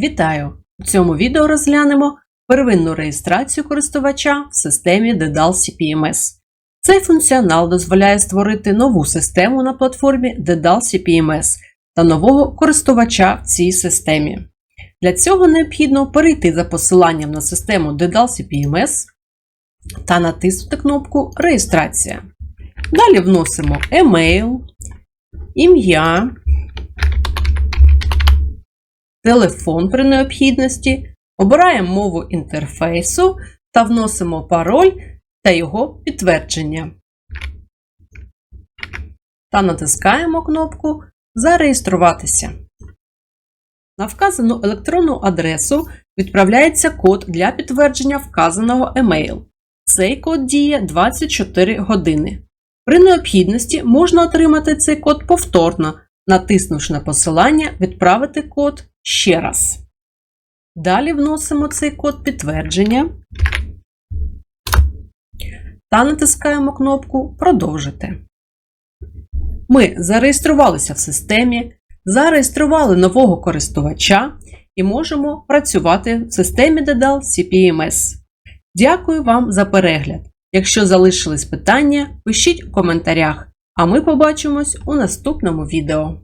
Вітаю! У цьому відео розглянемо первинну реєстрацію користувача в системі Dedal CPMS. Цей функціонал дозволяє створити нову систему на платформі Dedal CPMS та нового користувача в цій системі. Для цього необхідно перейти за посиланням на систему Dedal CPMS та натиснути кнопку Реєстрація. Далі вносимо емейл, ім'я, телефон при необхідності, обираємо мову інтерфейсу та вносимо пароль та його підтвердження. Та натискаємо кнопку Зареєструватися. На вказану електронну адресу відправляється код для підтвердження вказаного емейл. Цей код діє 24 години. При необхідності можна отримати цей код повторно, натиснувши на посилання Відправити код ще раз. Далі вносимо цей код підтвердження та натискаємо кнопку Продовжити. Ми зареєструвалися в системі, зареєстрували нового користувача і можемо працювати в системі Dedal CPMS. Дякую вам за перегляд! Якщо залишились питання, пишіть у коментарях, а ми побачимось у наступному відео.